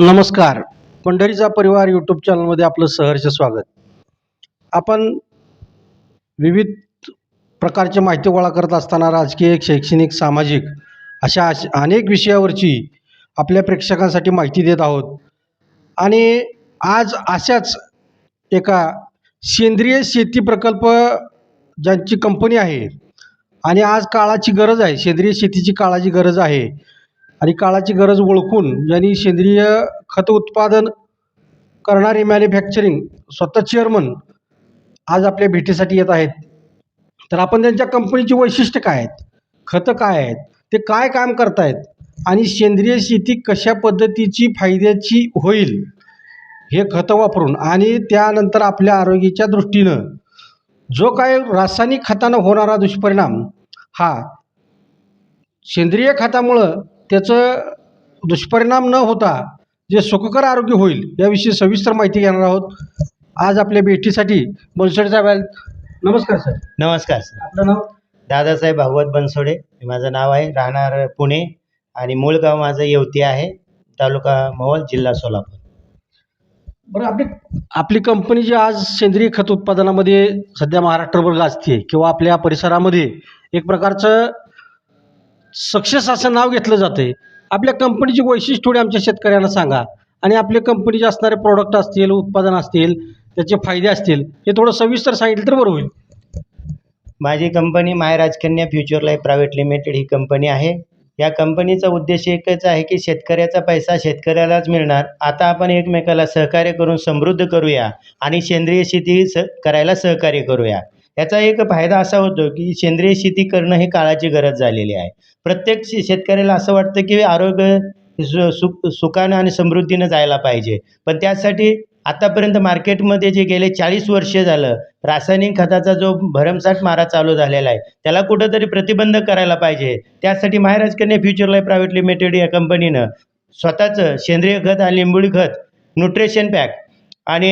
नमस्कार. पंढरीचा परिवार यूट्यूब चॅनलमध्ये आपलं सहर्ष स्वागत. आपण विविध प्रकारची माहिती गोळा करत असताना राजकीय शैक्षणिक सामाजिक अशा अश- अनेक विषयावरची आपल्या प्रेक्षकांसाठी माहिती देत आहोत. आणि आज अशाच एका सेंद्रिय शेती प्रकल्प ज्यांची कंपनी आहे. आणि आज काळाची गरज आहे सेंद्रिय शेतीची काळाची गरज आहे. आणि काळाची गरज ओळखून ज्यांनी सेंद्रिय खत उत्पादन करणारे मॅन्युफॅक्चरिंग स्वतः चेअरमन आज आपल्या भेटीसाठी येत आहेत. तर आपण त्यांच्या कंपनीची वैशिष्ट्य काय आहेत? खतं काय आहेत? ते काय काम करतायत? आणि सेंद्रिय शेती कशा पद्धतीची फायद्याची होईल? हे खतं वापरून आणि त्यानंतर आपल्या आरोग्याच्या दृष्टीनं जो काय रासायनिक खतानं होणारा दुष्परिणाम हा सेंद्रिय खतामुळं त्याचं दुष्परिणाम न होता जे सुखकर आरोग्य होईल याविषयी सविस्तर माहिती घेणार आहोत. आज आपल्या भेटीसाठी बनसोडे साहेब आहेत. नमस्कार सर. नमस्कार सर. आपलं नाव? दादासाहेब भागवत बनसोडे. हे माझं नाव आहे. राहणार पुणे आणि मूळ गाव माझं येवती आहे. तालुका मोहोळ जिल्हा सोलापूर. बरं आपली आपली आपली जी आज सेंद्रिय खत उत्पादनामध्ये सध्या महाराष्ट्रभर गाजते किंवा आपल्या परिसरामध्ये एक प्रकारचं सक्सेस असं नाव घेतलं जातं आहे आपल्या कंपनीची वैशिष्ट्य थोडी आमच्या शेतकऱ्यांना सांगा. आणि आपल्या कंपनीचे असणारे प्रोडक्ट असतील उत्पादन असतील त्याचे फायदे असतील हे थोडं सविस्तर सांगितलं तर बरं होईल. माझी company my Rajkanya future life private limited he company आहे. या कंपनीचा उद्देश एकच आहे की शेतकऱ्याचा पैसा शेतकऱ्यालाच मिळणार. आता आपण एकमेकाला सहकार्य करून समृद्ध करूया आणि सेंद्रिय शेती स करायला सहकार्य करूया. याचा एक फायदा असा होतो की सेंद्रिय शेती करणं ही काळाची गरज झालेली आहे. प्रत्येक शे शेतकऱ्याला असं वाटतं की आरोग्य सु सुख सुखानं आणि समृद्धीनं जायला पाहिजे. पण त्यासाठी आतापर्यंत मार्केटमध्ये जे गेले चाळीस वर्ष झालं रासायनिक खताचा जो भरमसाठ मारा चालू झालेला आहे त्याला कुठंतरी प्रतिबंध करायला पाहिजे. त्यासाठी महाराज कन्या फ्युचर लाईफ प्रायव्हेट लिमिटेड या कंपनीनं स्वतःचं सेंद्रिय खत आणि लिंबुळी खत न्यूट्रिशन पॅक आणि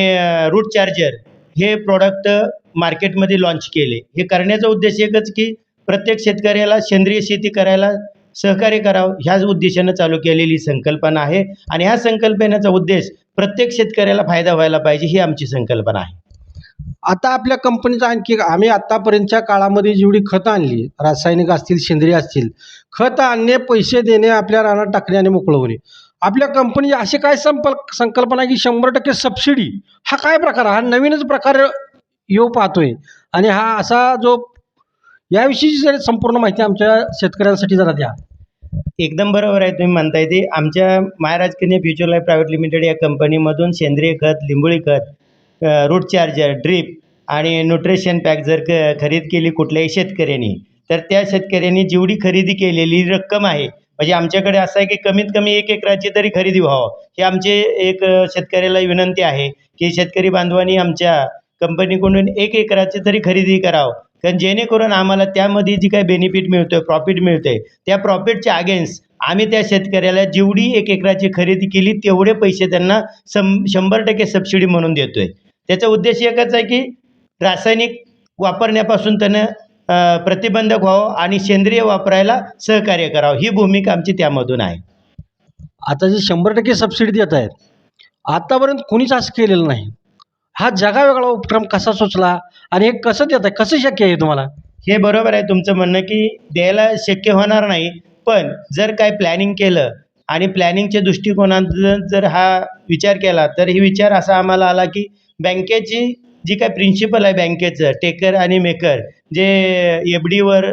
रूट चार्जर हे प्रॉडक्ट मार्केटमध्ये लॉन्च केले. हे करण्याचा उद्देश एकच की प्रत्येक शेतकऱ्याला सेंद्रिय शेती करायला सहकार्य करावं. ह्याच उद्देशानं चालू केलेली संकल्पना आहे. आणि ह्या संकल्पनेचा उद्देश प्रत्येक शेतकऱ्याला फायदा व्हायला पाहिजे ही आमची संकल्पना आहे. आता आपल्या कंपनीचा आणखी आम्ही आत्तापर्यंतच्या काळामध्ये जेवढी खतं आणली रासायनिक असतील सेंद्रिय असतील खत आणणे पैसे देणे आपल्या रानात टाकणे आणि मोकळं आपल्या कंपनीची अशी काय संपल संकल्पना आहे की शंभर टक्के सबसिडी हा काय प्रकार हा नवीनच प्रकार येऊ पाहतोय. आणि हा असा जो याविषयीची जर संपूर्ण माहिती आमच्या शेतकऱ्यांसाठी जरा द्या. एकदम बरोबर आहे तुम्ही म्हणताय ते. आमच्या महाराज कन्या फ्युचर लाईफ प्रायव्हेट लिमिटेड या कंपनीमधून सेंद्रिय खत लिंबोळी खत अ, रूट चार्जर ड्रीप आणि न्यूट्रिशन पॅक जर क खरेदी केली कुठल्याही शेतकऱ्यांनी तर त्या शेतकऱ्यांनी जेवढी खरेदी केलेली रक्कम आहे म्हणजे आमच्याकडे असं आहे की कमीत कमी एक एकराची तरी खरेदी व्हावं. ही आमची एक शेतकऱ्याला विनंती आहे की शेतकरी बांधवांनी आमच्या कंपनीकडून एक एकराची तरी खरेदी करावं. कारण जेणेकरून आम्हाला त्यामध्ये जी काही बेनिफिट मिळतो आहे प्रॉफिट मिळतं आहे त्या प्रॉफिटच्या अगेन्स्ट आम्ही त्या शेतकऱ्याला जेवढी एक एकराची खरेदी केली तेवढे पैसे त्यांना सं शंभर टक्के सबसिडी म्हणून देतो आहे त्याचा उद्देश एकच आहे की रासायनिक वापरण्यापासून त्यांना प्रतिबंधक व्हावं आणि सेंद्रिय वापरायला सहकार्य करावं. ही भूमिका आमची त्यामधून आहे. आता जे शंभर टक्के सबसिडी देत आहेत आतापर्यंत कोणीच असं केलेलं नाही. हा जगावेगळा उपक्रम कसा सुचला आणि हे कसं देत आहे? कसं शक्य आहे तुम्हाला? हे बरोबर आहे तुमचं म्हणणं की द्यायला शक्य होणार नाही पण जर काय प्लॅनिंग केलं आणि प्लॅनिंगच्या दृष्टिकोनातून जर हा विचार केला तर ही विचार असा आम्हाला आला की बँकेची जी काय प्रिन्सिपल आहे बँकेचं टेकर आणि मेकर जे एफ डीवर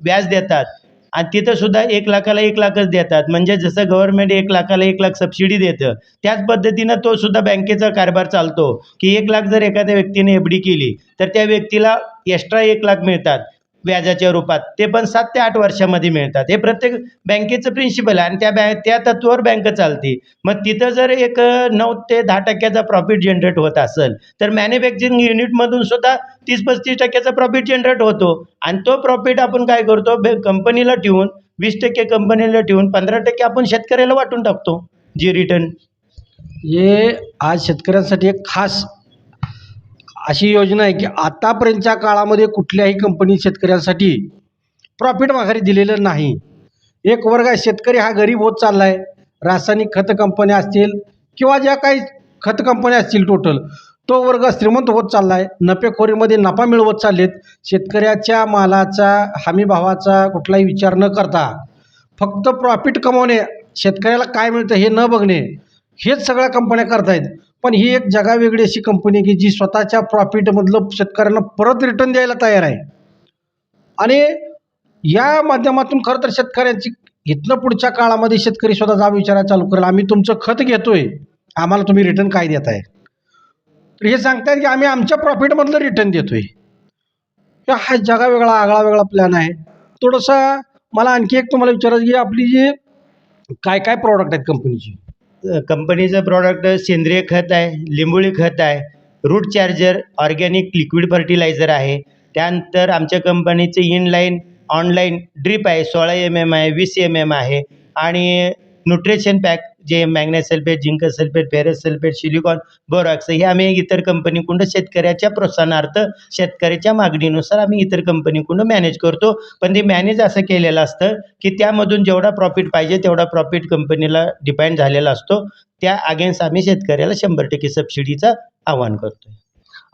व्याज देतात आणि तिथं सुद्धा एक लाखाला एक लाखच देतात. म्हणजे जसं गव्हर्मेंट एक लाखाला एक लाख सबसिडी देतं त्याच पद्धतीनं तो सुद्धा बँकेचा कारभार चालतो. की एक लाख जर एखाद्या व्यक्तीने एफ डी केली तर त्या व्यक्तीला एक्स्ट्रा एक लाख मिळतात. व्याजाच्या रूपात. ते पण सात ते आठ वर्षामध्ये मिळतात. हे प्रत्येक बँकेचं प्रिन्सिपल आहे आणि त्या बॅ त्या तत्वावर बँक चालते. मग तिथं जर एक नऊ ते दहा टक्क्याचा प्रॉफिट जनरेट होत असेल तर मॅन्युफॅक्चरिंग युनिटमधून सुद्धा तीस पस्तीस टक्क्याचा प्रॉफिट जनरेट होतो. आणि तो प्रॉफिट आपण काय करतो? बे कंपनीला ठेवून वीस टक्के कंपनीला ठेवून पंधरा टक्के आपण शेतकऱ्याला वाटून टाकतो. जी रिटर्न हे आज शेतकऱ्यांसाठी एक खास अशी योजना आहे की आतापर्यंतच्या काळामध्ये कुठल्याही कंपनी शेतकऱ्यांसाठी प्रॉफिट माघारी दिलेलं नाही. एक वर्ग आहे शेतकरी हा गरीब होत चालला आहे रासायनिक खत कंपन्या असतील किंवा ज्या काही खत कंपन्या असतील टोटल तो वर्ग श्रीमंत होत चालला आहे नफेखोरीमध्ये नफा मिळवत चाललेत. शेतकऱ्याच्या मालाचा हमीभावाचा कुठलाही विचार न करता फक्त प्रॉफिट कमवणे शेतकऱ्याला काय मिळतं हे न बघणे हेच सगळ्या कंपन्या करतायत. पण ही एक जगावेगळी अशी कंपनी आहे की जी स्वतःच्या प्रॉफिटमधलं शेतकऱ्यांना परत रिटर्न द्यायला तयार आहे. आणि या माध्यमातून खरं तर शेतकऱ्यांची इथनं पुढच्या काळामध्ये शेतकरी स्वतः जा विचारायला चालू करेल. आम्ही तुमचं खत घेतोय. आम्हाला तुम्ही रिटर्न काय देत तर हे सांगतायत की आम्ही आमच्या प्रॉफिटमधलं रिटर्न देतोय. हा हा जगा वेगळा आगळा वेगळा प्लॅन आहे. थोडंसं मला आणखी एक तुम्हाला विचारायचं की आपली जी काय काय प्रॉडक्ट आहेत कंपनीची कंपनीचं प्रॉडक्ट सेंद्रिय खत आहे लिंबोळी खत आहे root charger organic liquid fertilizer आहे. त्यानंतर आमच्या कंपनीचं इनलाईन ऑनलाईन ड्रीप आहे सोळा एम एम आहे वीस एम एम आहे. आणि न्यूट्रिशन पॅक जे magnesium sulphate zinc sulphate ferrous sulphate silicon borax हे आम्ही इतर कंपनीकडून शेतकऱ्याच्या प्रोत्साहनार्थ शेतकऱ्याच्या मागणीनुसार आम्ही इतर कंपनीकडून मॅनेज करतो. पण ते मॅनेज असं केलेलं असतं की त्यामधून जेवढा प्रॉफिट पाहिजे तेवढा प्रॉफिट कंपनीला डिपेंड झालेला असतो. त्या अगेन्स्ट आम्ही शेतकऱ्याला शंभर टक्के सबसिडीचं आव्हान करतो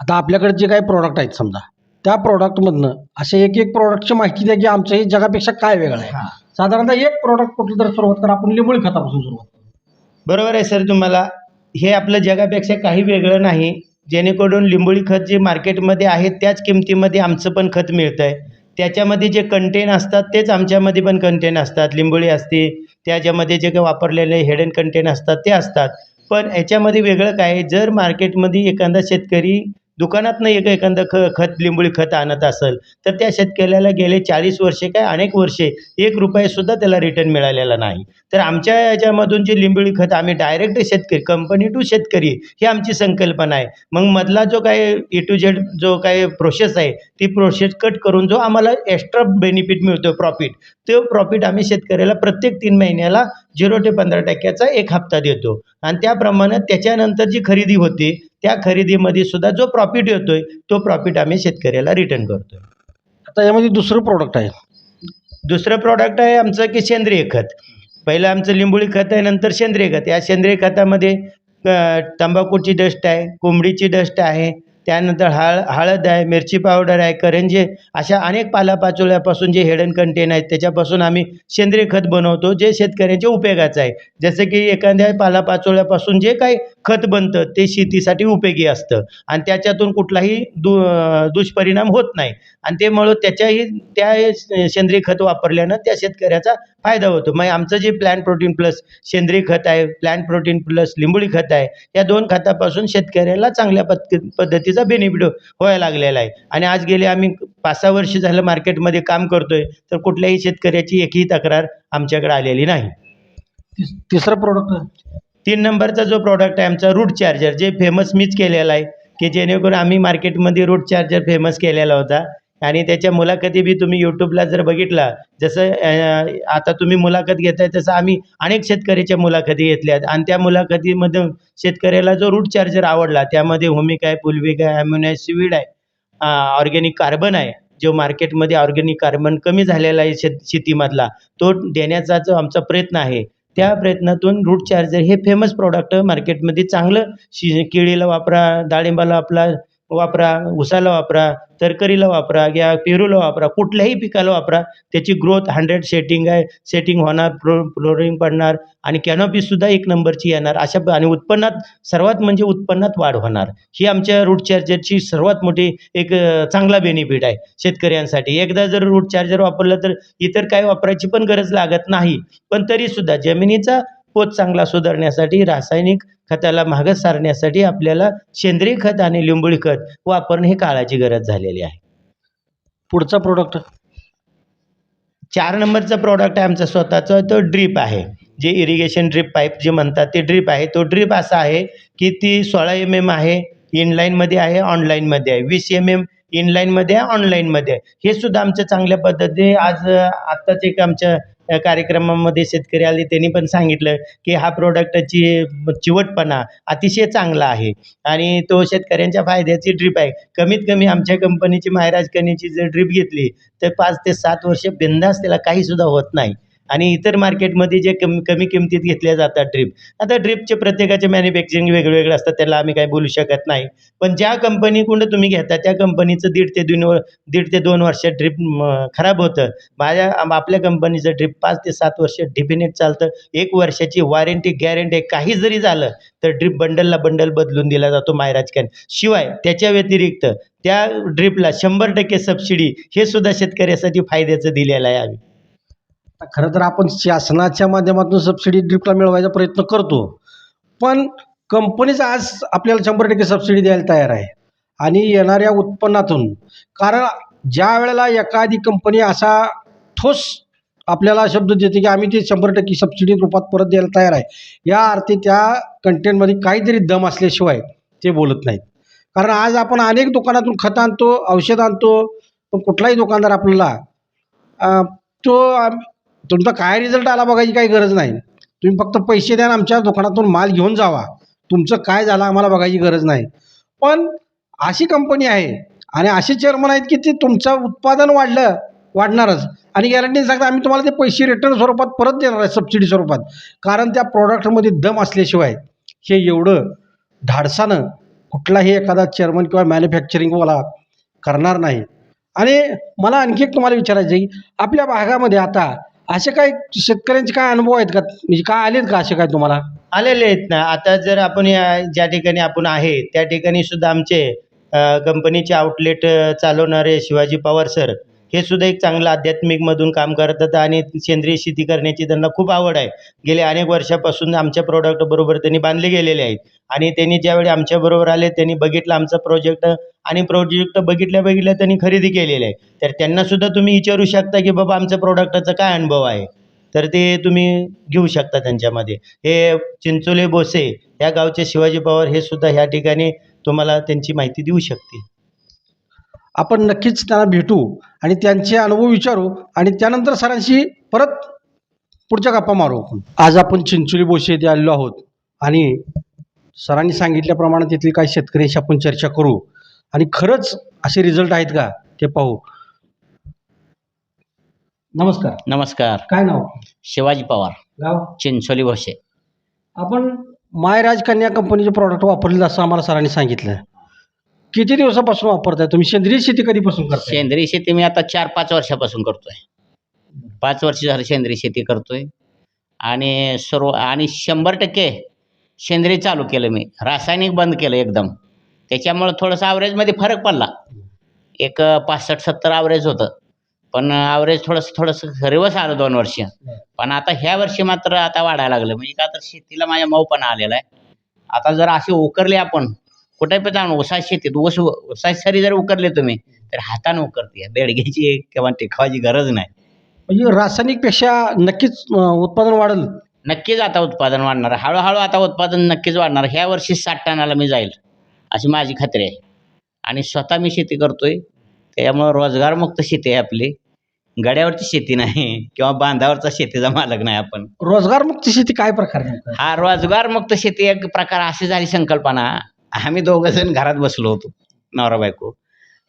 आता आपल्याकडे जे काही प्रॉडक्ट आहेत समजा त्या प्रॉडक्टमधनं असे एक एक प्रॉडक्टची माहिती द्या की आमचं हे जगापेक्षा काय वेगळं आहे. साधारणतः एक प्रॉडक्ट कुठलं तर सुरुवात करा आपण लिंबोळी खतापासून सुरुवात बरोबर आहे सर तुम्हाला. हे आपलं जगापेक्षा काही वेगळं नाही. जेणेकरून लिंबोळी खत जे मार्केटमध्ये आहे त्याच किमतीमध्ये आमचं पण खत मिळतं आहे त्याच्यामध्ये जे कंटेन असतात तेच आमच्यामध्ये पण कंटेन असतात. लिंबोळी असते त्याच्यामध्ये जे काही वापरलेले हेडन कंटेन असतात ते असतात. पण याच्यामध्ये वेगळं काय आहे, जर मार्केटमध्ये एखादा शेतकरी दुकानातनं एक एखादं ख खत लिंबोळी खत आणत असेल तर त्या शेतकऱ्याला गेले चाळीस वर्षे काय अनेक वर्षे एक रुपयेसुद्धा त्याला रिटर्न मिळालेला नाही. तर आमच्या याच्यामधून जे लिंबोळी खत आम्ही डायरेक्ट शेतकरी कंपनी टू शेतकरी ही आमची संकल्पना आहे. मग मधला जो काय ए टू झेड जो काय प्रोसेस आहे ती प्रोसेस कट करून जो आम्हाला एक्स्ट्रा बेनिफिट मिळतो प्रॉफिट तो प्रॉफिट आम्ही शेतकऱ्याला प्रत्येक तीन महिन्याला झिरो ते पंधरा टक्क्याचा एक हप्ता देतो. आणि त्याप्रमाणे त्याच्यानंतर जी खरेदी होते त्या खरेदीमध्ये सुद्धा जो प्रॉफिट येतोय तो प्रॉफिट आम्ही शेतकऱ्याला रिटर्न करतोय. आता यामध्ये दुसरं प्रॉडक्ट आहे. दुसरं प्रॉडक्ट आहे आमचं की सेंद्रिय खत. पहिलं आमचं लिंबोळी खत आहे नंतर सेंद्रिय खत. या सेंद्रिय खतामध्ये तंबाखूची डस्ट आहे कोंबडीची डस्ट आहे त्यानंतर हळ हळद आहे मिरची पावडर आहे करंजे अशा अनेक पालापाचोळ्यापासून जे हेडन कंटेन आहेत त्याच्यापासून आम्ही सेंद्रिय खत बनवतो जे शेतकऱ्यांच्या उपयोगाचं आहे. जसं की एखाद्या पालापाचोळ्यापासून जे काही खत बनतं ते शेतीसाठी उपयोगी असतं. आणि त्याच्यातून कुठलाही दु दुष्परिणाम होत नाही. आणि त्यामुळं त्याच्याही त्या सेंद्रिय खत वापरल्यानं त्या शेतकऱ्याचा फायदा होतो. मग आमचं जे प्लॅन प्रोटीन प्लस सेंद्रिय खत आहे प्लॅन प्रोटीन प्लस लिंबोळी खत आहे या दोन खतापासून शेतकऱ्याला चांगल्या पद्ध पद्धतीचा बेनिफिट व्हायला लागलेला आहे. आणि आज गेले आम्ही पाच सहा वर्ष झालं मार्केटमध्ये काम करतोय तर कुठल्याही शेतकऱ्याची एकही तक्रार आमच्याकडे आलेली नाही. तिस तिसरं प्रॉडक्ट तीन नंबरचा जो प्रॉडक्ट आहे आमचा रूट चार्जर जे फेमस मीच केलेला आहे की जेणेकरून आम्ही मार्केटमध्ये रूट चार्जर फेमस केलेला होता. आणि त्याच्या मुलाखती बी तुम्ही यूट्यूबला जर बघितला जसं आता तुम्ही मुलाखत घेताय तसं आम्ही अनेक शेतकऱ्याच्या मुलाखती घेतल्यात आणि त्या मुलाखतीमध्ये शेतकऱ्याला जो रूट चार्जर आवडला त्यामध्ये होमिक आहे पुलविक आहे ॲम्युन सिविड आहे ऑर्गेनिक कार्बन आहे जो मार्केटमध्ये ऑर्गेनिक कार्बन कमी झालेला आहे शेत शेतीमधला तो देण्याचा जो आमचा प्रयत्न आहे त्या प्रयत्नातून रूट चार्जर हे फेमस प्रॉडक्ट मार्केटमध्ये चांगलं शि केळीला वापरा डाळिंबाला आपला वापरा उसाला वापरा तरकरीला वापरा या पेरूला वापरा कुठल्याही पिकाला वापरा त्याची ग्रोथ हंड्रेड सेटिंग आहे सेटिंग होणार फ्लो फ्लोरिंग पडणार आणि कॅनॉपीसुद्धा एक नंबरची येणार. अशा आणि उत्पन्नात सर्वात म्हणजे उत्पन्नात वाढ होणार. ही आमच्या रूट चार्जरची सर्वात मोठी एक चांगला बेनिफिट आहे शेतकऱ्यांसाठी. एकदा जर रूट चार्जर वापरलं तर इतर काय वापरायची पण गरज लागत नाही. पण तरीसुद्धा जमिनीचा पोत चांगला सुधारण्यासाठी रासायनिक खताला मागं सारण्यासाठी आपल्याला सेंद्रिय खत आणि लिंबोळी खत वापरणं हे काळाची गरज झालेली आहे. पुढचा प्रॉडक्ट चार नंबरचा प्रॉडक्ट आहे आमचा स्वतःचा तो ड्रीप आहे. जे इरिगेशन ड्रीप पाईप जे म्हणतात ते ड्रीप आहे. तो ड्रीप असा आहे की ती सोळा एम एम आहे इनलाईनमध्ये आहे ऑनलाईनमध्ये आहे. वीस एम एम इनलाईनमध्ये आहे ऑनलाईनमध्ये आहे. हे सुद्धा आमच्या चांगल्या पद्धतीने आज आत्ताच एक आमच्या या कार्यक्रमामध्ये शेतकरी आले त्यांनी पण सांगितलं की हा प्रोडक्टची चिवटपणा अतिशय चांगला आहे. आणि तो शेतकऱ्यांच्या फायद्याची ड्रीप आहे. कमीत कमी आमच्या कंपनीची महाराज कनीची जर ड्रीप घेतली तर पाच ते सात वर्ष बिंदास त्याला काहीसुद्धा होत नाही. आणि इतर मार्केटमध्ये जे कमी कमी किमतीत घेतल्या जातात ड्रीप आता ड्रीपचे प्रत्येकाचे मॅन्युफॅक्चरिंग वेगवेगळे असतात त्याला आम्ही काही बोलू शकत नाही. पण ज्या कंपनीकडून तुम्ही घेता त्या कंपनीचं दीड ते दोन वर दीड ते दोन वर्ष ड्रीप खराब होतं. माझ्या आपल्या कंपनीचं ड्रीप पाच ते सात वर्ष डिफिनेट चालतं. एक वर्षाची वॉरंटी गॅरंटी काही जरी झालं तर ड्रीप बंडलला बंडल बदलून दिला जातो मायराजकॅन शिवाय त्याच्या व्यतिरिक्त त्या ड्रीपला शंभर टक्के सबसिडी हे सुद्धा शेतकऱ्यासाठी फायद्याचं दिलेलं आहे आम्ही. खरं तर आपण शासनाच्या माध्यमातून सबसिडी ड्रिपला मिळवायचा प्रयत्न करतो. पण कंपनीच आज आपल्याला शंभर टक्के सबसिडी द्यायला तयार आहे. आणि येणाऱ्या उत्पन्नातून. कारण ज्या वेळेला एखादी कंपनी असा ठोस आपल्याला शब्द देते की आम्ही ते शंभर टक्के सबसिडी रूपात परत द्यायला तयार आहे. या अर्थी त्या कंटेंटमध्ये काहीतरी दम असल्याशिवाय ते बोलत नाहीत. कारण आज आपण अनेक दुकानातून खतं आणतो औषध आणतो पण कुठलाही दुकानदार आपल्याला तो तुमचा काय रिझल्ट आला बघायची काही गरज नाही. तुम्ही फक्त पैसे द्या आमच्या दुकानातून माल घेऊन जावा. तुमचं काय झालं आम्हाला बघायची गरज नाही. पण अशी कंपनी आहे आणि असे चेअरमन आहेत की ते तुमचं उत्पादन वाढलं वाढणारच. आणि गॅरंटी सांगता आम्ही तुम्हाला ते पैसे रिटर्न स्वरूपात परत देणार आहे सबसिडी स्वरूपात. कारण त्या प्रॉडक्टमध्ये दम असल्याशिवाय हे एवढं धाडसानं कुठलाही एखादा चेअरमन किंवा मॅन्युफॅक्चरिंगवाला करणार नाही. आणि मला आणखी एक तुम्हाला विचारायचं आहे की आपल्या भागामध्ये आता असे काही शेतकऱ्यांचे काय अनुभव आहेत का? म्हणजे काय आलेत का असे काय तुम्हाला? आलेले आहेत ना. आता जर आपण या ज्या ठिकाणी आपण आहे त्या ठिकाणी सुद्धा आमचे कंपनीचे आउटलेट चालवणारे शिवाजी पवार सर हे सुद्धा एक चांगलं आध्यात्मिकमधून काम करतात आणि सेंद्रिय शेती करण्याची त्यांना खूप आवड आहे. गेल्या अनेक वर्षापासून आमच्या प्रोडक्टबरोबर त्यांनी बांधले गेलेले आहेत. आणि त्यांनी ज्यावेळी आमच्याबरोबर आले त्यांनी बघितलं आमचा प्रोजेक्ट आणि प्रोजेक्ट बघितल्या बघितल्या त्यांनी खरेदी केलेले आहे. तर त्यांनासुद्धा तुम्ही विचारू शकता की बाबा आमच्या प्रोडक्टाचा काय अनुभव आहे. तर ते तुम्ही घेऊ शकता त्यांच्यामध्ये. हे चिंचोले बोसे या गावचे शिवाजी पवार हे सुद्धा ह्या ठिकाणी तुम्हाला त्यांची माहिती देऊ शकतील. आपण नक्कीच त्यांना भेटू आणि त्यांचे अनुभव विचारू आणि त्यानंतर सरांशी परत पुढच्या गप्पा मारू आपण. आज आपण चिंचोली बोशी येथे आलेलो आहोत आणि सरांनी सांगितल्याप्रमाणे तिथली काही शेतकऱ्यांशी आपण चर्चा करू. आणि खरंच असे रिझल्ट आहेत का ते पाहू. नमस्कार. नमस्कार. काय नाव? शिवाजी पवार. गाव? चिंचोली भोसे आपण मायराज कन्या कंपनीचे प्रॉडक्ट वापरलेलं असं आम्हाला सरांनी सांगितलं किती दिवसापासून वापरताय तुम्ही? सेंद्रिय शेती कधीपासून करताय? सेंद्रिय शेती मी आता चार पाच वर्षापासून करतोय. पाच वर्ष झालं सेंद्रिय शेती करतोय. आणि सर्व आणि शंभर टक्के सेंद्रिय चालू केलं मी. रासायनिक बंद केलं एकदम. त्याच्यामुळं थोडंसं ॲव्हरेजमध्ये फरक पडला. एक पासष्ट सत्तर ॲव्हरेज होतं. पण ॲव्हरेज थोडंसं थोडंसं रिवर्स आलं दोन वर्ष. पण आता ह्या वर्षी मात्र आता वाढायला लागलं. म्हणजे का तर शेतीला माझ्या मऊपणा आलेला आहे. आता जर असे उकरले आपण कुठे पण जाऊन ऊसाची शेतीत ऊस ऊसाची सरी जर उकरले तुम्ही तर हाताने उकरते बेडग्याची किंवा टेकवायची गरज नाही. म्हणजे रासायनिकपेक्षा नक्कीच अं, उत्पादन वाढेल. नक्कीच आता उत्पादन वाढणार. आहे. हळूहळू आता उत्पादन नक्कीच वाढणार. ह्या वर्षी साठ टनाला मी जाईल अशी माझी खात्री आहे. आणि स्वतः मी शेती करतोय. त्याच्यामुळं रोजगारमुक्त शेती आहे आपली. गड्यावरची शेती नाही किंवा बांधावरचा शेतीचा मालक नाही आपण. रोजगारमुक्त शेती काय प्रकार नेमका? हा रोजगारमुक्त शेती एक प्रकार अशी झाली संकल्पना आम्ही दोघं जण घरात बसलो होतो नवरा बायको.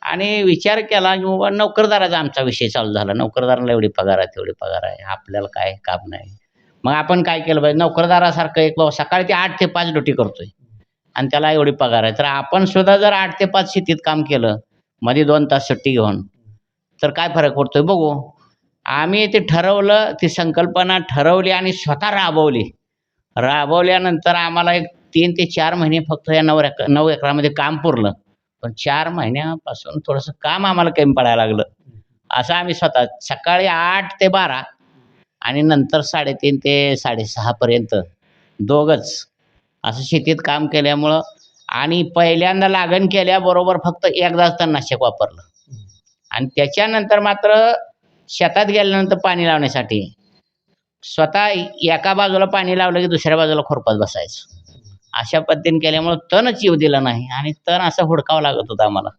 आणि विचार केला की बाबा नोकरदाराचा आमचा विषय चालू झाला. नोकरदाराला एवढी पगार आहे तेवढी पगार आहे. आपल्याला काय काम नाही. मग आपण काय केलं पाहिजे? नोकरदारासारखं एक बाबा सकाळी ते आठ ते पाच ड्युटी करतोय. आणि त्याला एवढी पगार आहे. तर आपण सुद्धा जर आठ ते पाच शेतीत काम केलं मध्ये दोन तास सुट्टी घेऊन तर काय फरक पडतोय? बघू. आम्ही ते ठरवलं ती संकल्पना ठरवली आणि स्वतः राबवली. राबवल्यानंतर आम्हाला एक तीन ते चार महिने फक्त या नऊ एकर नऊ एकरामध्ये काम पुरलं. पण चार महिन्यापासून थोडंसं काम आम्हाला कमी पडायला लागलं. असं आम्ही स्वतः सकाळी आठ ते बारा आणि नंतर साडेतीन ते साडेसहापर्यंत दोघंच असं शेतीत काम केल्यामुळं आणि पहिल्यांदा लागण केल्याबरोबर फक्त एकदाच तणनाशक वापरलं. आणि त्याच्यानंतर मात्र शेतात गेल्यानंतर पाणी लावण्यासाठी स्वतः एका बाजूला पाणी लावलं की दुसऱ्या बाजूला खुरपात बसायचं. अशा पद्धतीने केल्यामुळं तणच येऊ दिलं नाही आणि तण असं हुडकावं लागत होतं आम्हाला.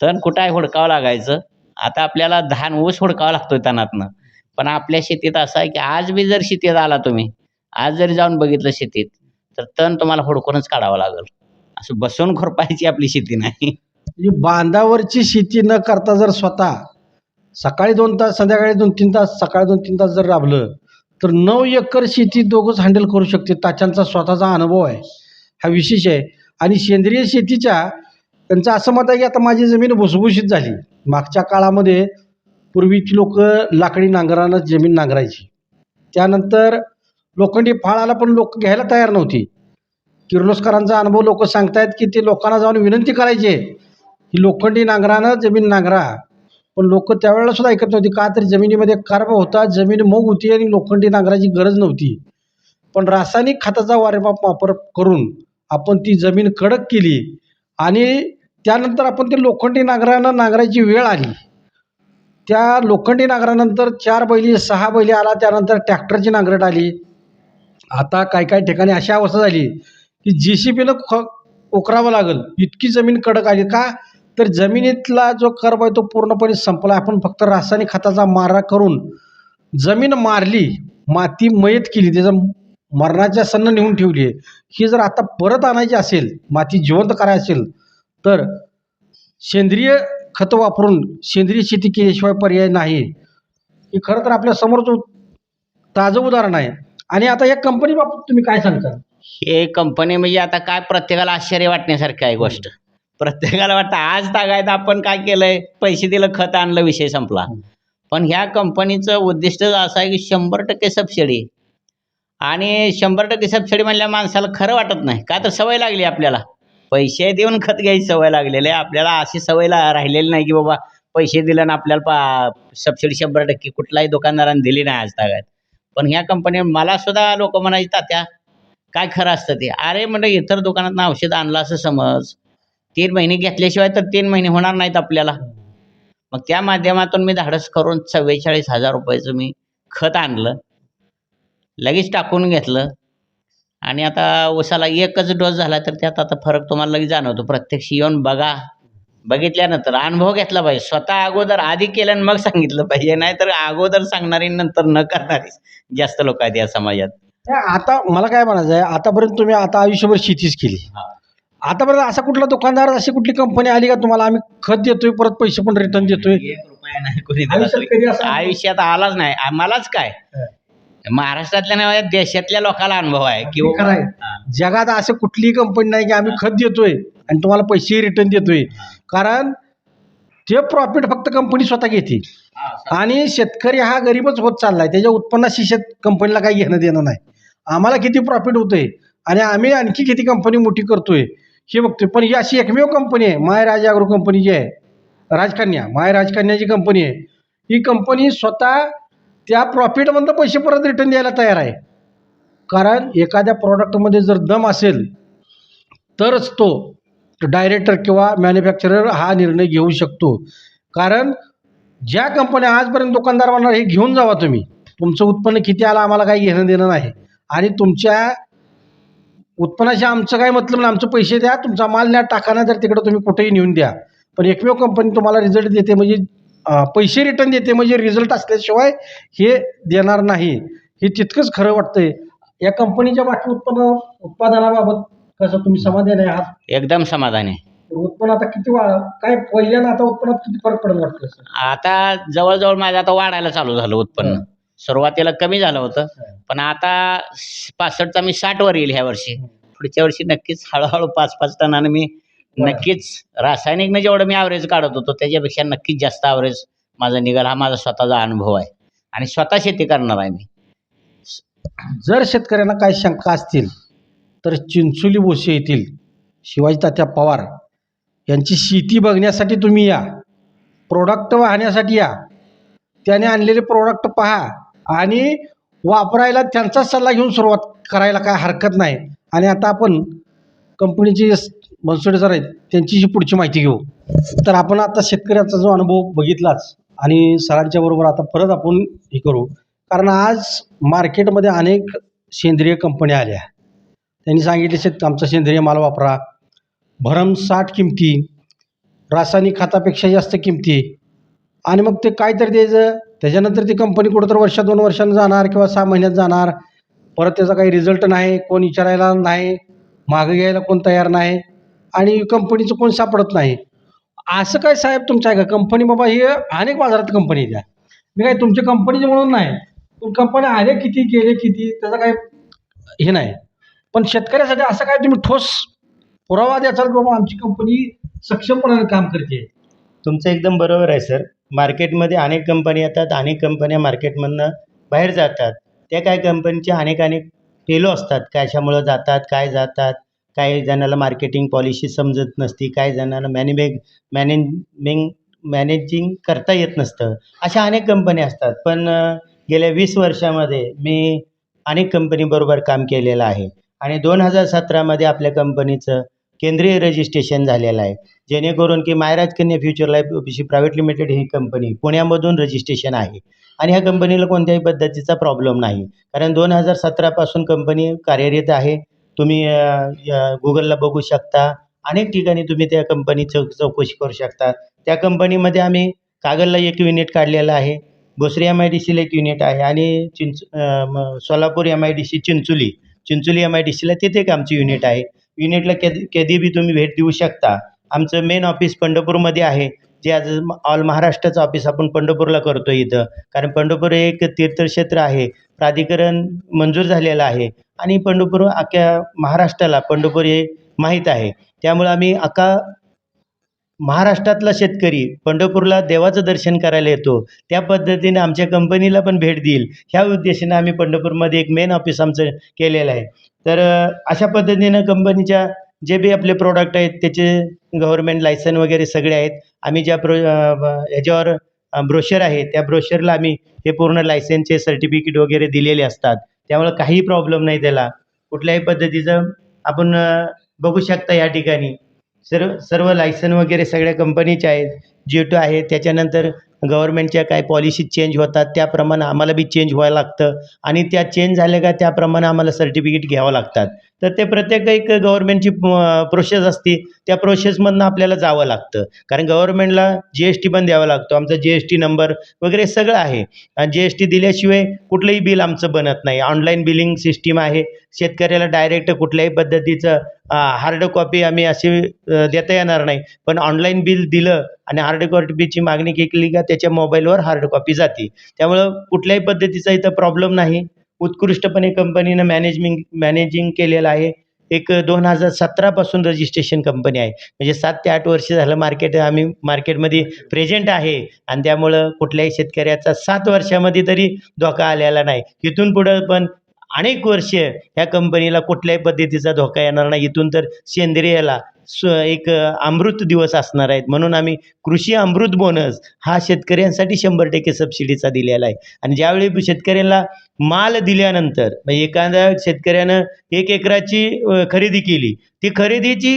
तण कुठं आहे हुडकावं लागायचं? आता आपल्याला धान ऊस हुडकावा लागतोय तणातनं. पण आपल्या शेतीत असं आहे की आज बी जर शेतीत आला तुम्ही आज जरी जाऊन बघितलं शेतीत तर तण तुम्हाला हुडकूनच काढावं लागेल. असं बसून खुरपायची आपली शेती नाही. म्हणजे बांधावरची शेती न करता जर स्वतः सकाळी दोन तास संध्याकाळी दोन तीन तास सकाळी दोन तीन तास जर राबलं तर नऊ एकर शेती दोघंच हँडल करू शकते. ताच्यांचा स्वतःचा अनुभव आहे. हा विशेष आहे. आणि सेंद्रिय शेतीच्या त्यांचं असं मत आहे की आता माझी जमीन भुसभुशीत झाली. मागच्या काळामध्ये पूर्वीची लोक लाकडी नांगरानं जमीन नांगरायची. त्यानंतर लोखंडी फाळाला पण लोक घ्यायला तयार नव्हती. किर्लोस्करांचा अनुभव लोक सांगतायत की ते लोकांना जाऊन विनंती करायचे की लोखंडी नांगरानं जमीन नांगरा. पण लोक त्यावेळेला सुद्धा ऐकत नव्हती. का तर जमिनीमध्ये कार्ब होता जमीन मग होती आणि लोखंडी नांगराची गरज नव्हती. पण रासायनिक खताचा वारेमाप वापर करून आपण ती जमीन कडक केली आणि त्यानंतर आपण ते लोखंडी नांगरानं नांगरायची वेळ आली. त्या लोखंडी नांगरानंतर चार बैली सहा बैली आला त्यानंतर ट्रॅक्टरची नांगरट आली. आता काही काही ठिकाणी अशी अवस्था झाली की जे सी बीनं ख उकरावं लागेल. इतकी जमीन कडक आली का? तर जमिनीतला जो कर्ब आहे तो पूर्णपणे संपला. आपण फक्त रासायनिक खताचा मारा करून जमीन मारली माती मयत केली त्याचं मरणाच्या सन्न नेऊन ठेवली आहे. ही जर आता परत आणायची असेल माती जिवंत करायची असेल तर सेंद्रिय खतं वापरून सेंद्रिय शेती केल्याशिवाय पर्याय नाही. हे खरं तर आपल्या समोरचं ताजं उदाहरण आहे. आणि आता या कंपनीबाबत तुम्ही काय सांगता? हे कंपनी म्हणजे आता काय प्रत्येकाला आश्चर्य वाटण्यासारखी आहे गोष्ट. प्रत्येकाला वाटतं आज तागायत आपण काय केलंय? पैसे दिलं खत आणलं विषय संपला. पण ह्या कंपनीचं उद्दिष्ट असं आहे की शंभर टक्के सबसिडी. आणि शंभर टक्के सबसिडी म्हणल्या माणसाला खरं वाटत नाही. का तर सवय लागली आपल्याला. पैसे देऊन खत घ्यायची सवय लागलेली आहे. आपल्याला अशी सवय ला- राहिलेली नाही की बाबा पैसे दिले ना आपल्याला पा सबसिडी शंभर टक्के. कुठलाही दुकानदाराने दिली नाही आज तागायत. पण ह्या कंपनी मला सुद्धा लोक म्हणायची तात्या काय खरं असतं ते? अरे म्हणजे इतर दुकानात औषध आणलं असं समज. तीन महिने घेतल्याशिवाय तर तीन महिने होणार नाहीत आपल्याला. मग त्या माध्यमातून मी धाडस करून चव्वेचाळीस हजार रुपयाचं मी खत आणलं. लगेच टाकून घेतलं. आणि आता उसाला एकच डोस झाला तर त्यात आता फरक तुम्हाला लगेच जाणवतो. प्रत्यक्ष येऊन बघा. बघितल्यानंतर अनुभव घेतला पाहिजे. स्वतः अगोदर आधी केलं आणि मग सांगितलं पाहिजे. नाहीतर अगोदर सांगणारी नंतर न करणारी जास्त लोक आहेत या समाजात. आता मला काय म्हणायचं आहे आतापर्यंत तुम्ही आता आयुष्यभर शेतीच केली. आतापर्यंत असा कुठला दुकानदार अशी कुठली कंपनी आली का तुम्हाला? आम्ही खत देतोय परत पैसे पण रिटर्न देतोय. एक रुपया नाही कोणी दिला आयुष्यात कधी तरी. असं- आयुष्यात आलाच नाही. आ- मलाच काय? महाराष्ट्रातल्या नाही देशातल्या लोकांना अनुभव आहे खरं आहे. जगात असं कुठलीही कंपनी नाही की आम्ही खत देतोय आणि तुम्हाला पैसे रिटर्न देतोय. कारण ते प्रॉफिट फक्त कंपनी स्वतः घेते. आणि शेतकरी हा गरीबच होत चाललाय. त्याच्या उत्पन्नाशी शेत कंपनीला काही घेणं देणं नाही. आम्हाला किती प्रॉफिट होतंय? आणि आम्ही आणखी किती कंपनी मोठी करतोय? हे बघतोय. पण ही अशी एकमेव कंपनी आहे. मायराज कंपनी जी आहे राजकन्या. माय राजकन्या जी कंपनी आहे. ही कंपनी स्वतः त्या प्रॉफिटमधनं पैसे परत रिटर्न द्यायला तयार आहे. कारण एखाद्या प्रॉडक्टमध्ये जर दम असेल तरच तो डायरेक्टर किंवा मॅन्युफॅक्चरर हा निर्णय घेऊ शकतो. कारण ज्या कंपन्या आजपर्यंत दुकानदार म्हणणार हे घेऊन जावा तुम्ही. तुमचं उत्पन्न किती आलं आम्हाला काही घेणं देणं नाही. आणि तुमच्या उत्पन्नाशी आमचं काय मतलब नाही. आमचं पैसे द्या तुमचा माल न्या टाकाना तर तिकडं तुम्ही कुठेही नेऊन द्या. पण एकमेव कंपनी तुम्हाला रिझल्ट देते म्हणजे पैसे रिटर्न देते म्हणजे रिझल्ट असल्याशिवाय हे देणार नाही. हे तितकंच खरं वाटतंय. या कंपनीच्या बाकी उत्पन्न उत्पादनाबाबत कसं तुम्ही समाधान आहे? आहात एकदम समाधान. आहे उत्पन्न आता किती वाढ काय पहिल्यानं आता उत्पन्नात किती फरक पडेल वाटतं? सर आता जवळजवळ माझं आता वाढायला चालू झालं उत्पन्न. सुरुवातीला कमी झालं होतं. पण आता पासष्टचा मी साठवर येईल ह्या वर्षी. पुढच्या वर्षी नक्कीच हळूहळू पाच पाच टनानं मी नक्कीच रासायनिकनं जेवढं मी ॲव्हरेज काढत होतो. त्याच्यापेक्षा नक्कीच जास्त ॲव्हरेज माझा निघाल हा माझा स्वतःचा अनुभव आहे. आणि स्वतः शेती करणार आहे मी. जर शेतकऱ्यांना काही शंका असतील तर चिंचोली बोसे येथील शिवाजी तात्या पवार यांची शेती बघण्यासाठी तुम्ही या. प्रोडक्ट वाहण्यासाठी या. त्याने आणलेले प्रोडक्ट पहा. आणि वापरायला त्यांचाच सल्ला घेऊन सुरुवात करायला काय हरकत नाही. आणि आता आपण कंपनीचे बनसोडे सर आहेत त्यांची पुढची माहिती घेऊ. तर आपण आता शेतकऱ्याचा जो अनुभव बघितलाच आणि सरांच्या बरोबर आता परत आपण हे करू. कारण आज मार्केटमध्ये अनेक सेंद्रिय कंपन्या आल्या त्यांनी सांगितले शेत आमचा सेंद्रिय माल वापरा. भरमसाठ किमती रासायनिक खतापेक्षा जास्त किमती आणि मग ते काय तरी द्यायचं? त्याच्यानंतर ती कंपनी कुठं तर दोन वर्षानं जाणार किंवा सहा महिन्यात जाणार. परत त्याचा काही रिझल्ट नाही कोण विचारायला नाही मागं घ्यायला कोण तयार नाही आणि कंपनीचं कोण सापडत नाही. असं काय साहेब तुमच्या आहे का? कंपनी बाबा ही अनेक बाजारात कंपनी द्या. मी काय तुमच्या कंपनीचे म्हणून नाही. पण कंपनी आले किती गेले किती त्याचं काय हे नाही. पण शेतकऱ्यासाठी असं काय तुम्ही ठोस पुरावा द्याचाल बाबा आमची कंपनी सक्षमपणाने काम करते? तुमचं एकदम बरोबर आहे सर. मार्केटमध्ये अनेक कंपनी येतात अनेक कंपन्या मार्केटमधनं बाहेर जातात. त्या काय कंपनीच्या अनेक अनेक पेलो असतात. कशामुळं जातात काय जातात काही जणाला मार्केटिंग पॉलिसी समजत नसती काही जणांना मॅनेमेग मॅनेजमेंग मॅनेजिंग करता येत नसतं. अशा अनेक कंपन्या असतात. पण गेल्या वीस वर्षामध्ये मी अनेक कंपनीबरोबर काम केलेलं आहे. आणि दोन हजार सतरामध्ये आपल्या कंपनीचं केंद्रीय रजिस्ट्रेशन झालेलं आहे. जेणेकरून की Myraj Kanya future life OBC private limited ही कंपनी पुण्यामधून रजिस्ट्रेशन आहे. आणि ह्या कंपनीला कोणत्याही पद्धतीचा प्रॉब्लेम नाही. कारण दोन हजार सतरापासून कंपनी कार्यरत आहे. तुम्ही गुगलला बघू शकता. अनेक ठिकाणी तुम्ही त्या कंपनी चौ चौकशी करू शकता. त्या कंपनीमध्ये आम्ही कागलला एक युनिट काढलेलं आहे. भोसरी एम आय डी सीला एक युनिट आहे. आणि चिंच Solapur M I D C Chincholi. Chincholi M I D सीला तिथे एक आमची युनिट आहे. युनिटला कधी कधी बी तुम्ही भेट देऊ शकता. आमचं मेन ऑफिस पंढरपूरमध्ये आहे. जे आज ऑल महाराष्ट्राचं ऑफिस आपण पंढरपूरला करतो इथं. कारण पंढरपूर हे एक तीर्थक्षेत्र आहे. प्राधिकरण मंजूर झालेलं आहे. आणि पंढरपूर अख्ख्या महाराष्ट्राला पंढरपूर हे माहीत आहे. त्यामुळं आम्ही अख्खा महाराष्ट्रातला शेतकरी पंढरपूरला देवाचं दर्शन करायला येतो. त्या पद्धतीने आमच्या कंपनीला पण भेट देईल. ह्या उद्देशाने आम्ही पंढरपूरमध्ये एक मेन ऑफिस आमचं केलेलं आहे. तर अशा पद्धतीनं कंपनीच्या जे बी आपले प्रोडक्ट आहेत त्याचे गव्हर्मेंट लायसन वगैरे सगळे आहेत. आम्ही ज्या प्रो ब- ह्याच्यावर ब्रोशर आहे त्या ब्रोशरला आम्ही हे पूर्ण लायसनचे सर्टिफिकेट वगैरे दिलेले असतात. त्यामुळं काही प्रॉब्लेम नाही त्याला. कुठल्याही पद्धतीचं आपण बघू शकता या ठिकाणी. सर्व सर्व लायसन वगैरे सगळ्या कंपनीच्या आहेत. जिओटो आहे त्याच्यानंतर गव्हर्मेंटच्या काय पॉलिसी चेंज होतात त्याप्रमाणे आम्हाला बी चेंज व्हायला लागतं. आणि त्या चेंज झाल्या का त्याप्रमाणे आम्हाला सर्टिफिकेट घ्यावं लागतात. तर ते प्रत्येक एक गव्हर्मेंटची प्रोसेस असते. त्या प्रोसेसमधनं आपल्याला जावं लागतं. कारण गव्हर्मेंटला जी एस टी पण द्यावा लागतो. आमचा जी एस टी नंबर वगैरे सगळं आहे. आणि जी एस टी दिल्याशिवाय कुठलंही बिल आमचं बनत नाही. ऑनलाईन बिलिंग सिस्टीम आहे. शेतकऱ्याला डायरेक्ट कुठल्याही पद्धतीचं हार्ड कॉपी आम्ही अशी देता येणार नाही. पण ऑनलाईन बिल दिलं आणि हार्ड कॉपीची मागणी केली का त्याच्या मोबाईलवर हार्ड कॉपी जाते. त्यामुळं कुठल्याही पद्धतीचा इथं प्रॉब्लेम नाही. उत्कृष्टपणे कंपनीनं मॅनेजमिंग मॅनेजिंग केलेलं आहे. एक दोन हजार सतरापासून रजिस्ट्रेशन कंपनी आहे. म्हणजे सात ते आठ वर्ष झालं मार्केट आम्ही मार्केटमध्ये प्रेझेंट आहे. आणि त्यामुळं कुठल्याही शेतकऱ्याचा सात वर्षामध्ये तरी धोका आलेला नाही. इथून पुढं पण अनेक वर्ष ह्या कंपनीला कुठल्याही पद्धतीचा धोका येणार नाही. इथून तर सेंद्रियाला स एक अमृत दिवस असणार आहेत. म्हणून आम्ही कृषी अमृत बोनस हा शेतकऱ्यांसाठी शंभर टक्के सबसिडीचा दिलेला आहे. आणि ज्यावेळी शेतकऱ्याला माल दिल्यानंतर म्हणजे एखाद्या शेतकऱ्यानं एक एकराची खरेदी केली ती खरेदीची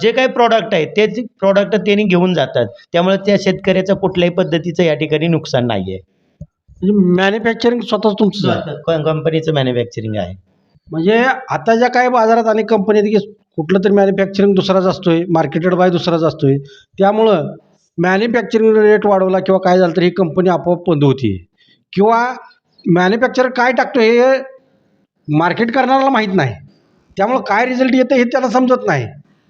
जे काही प्रॉडक्ट आहेत तेच प्रॉडक्ट त्यांनी घेऊन जातात. त्यामुळे त्या शेतकऱ्याचं कुठल्याही पद्धतीचं या ठिकाणी नुकसान नाही आहे म्हणजे मॅन्युफॅक्चरिंग स्वतःच तुमचं कंपनीचं मॅन्युफॅक्चरिंग आहे? म्हणजे आता ज्या काही बाजारात अनेक कंपनी आहेत की कुठलं तरी मॅन्युफॅक्चरिंग दुसराच असतोय मार्केटेड बाय दुसराच असतोय. त्यामुळं मॅन्युफॅक्चरिंग रेट वाढवला किंवा काय झालं तर ही कंपनी आपोआप बंद होती किंवा मॅन्युफॅक्चर काय टाकतो हे मार्केट करणाऱ्याला माहीत नाही. त्यामुळं काय रिझल्ट येतं हे त्याला समजत नाही.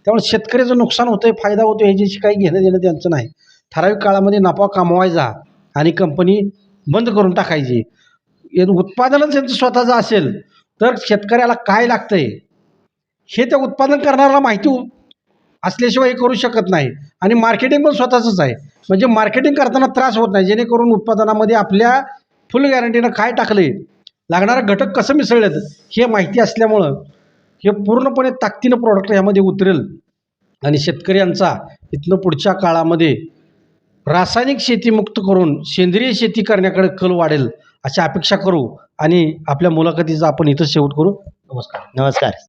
त्यामुळे शेतकऱ्याचं नुकसान होतं आहे फायदा होतो ह्याच्याशी काही घेणं देणं त्यांचं नाही. ठराविक काळामध्ये नफा कमवायचा आणि कंपनी बंद करून टाकायची. उत्पादनच त्यांचं स्वतःचं असेल तर शेतकऱ्याला काय लागतंय? हे त्या उत्पादन करणाऱ्याला माहिती असल्याशिवाय हे करू शकत नाही. आणि मार्केटिंग पण स्वतःचंच आहे. म्हणजे मार्केटिंग करताना त्रास होत नाही. जेणेकरून उत्पादनामध्ये आपल्या फुल गॅरंटीनं काय टाकले? लागणारा घटक कसं मिसळलेत? हे माहिती असल्यामुळं हे पूर्णपणे ताकदीनं प्रॉडक्ट यामध्ये उतरेल. आणि शेतकऱ्यांचा इथनं पुढच्या काळामध्ये रासायनिक शेतीमुक्त करून सेंद्रिय शेती करण्याकडे कल वाढेल अशी अपेक्षा करू आणि आपल्या मुलाखतीचा आपण इथं शेवट करू. नमस्कार. नमस्कार.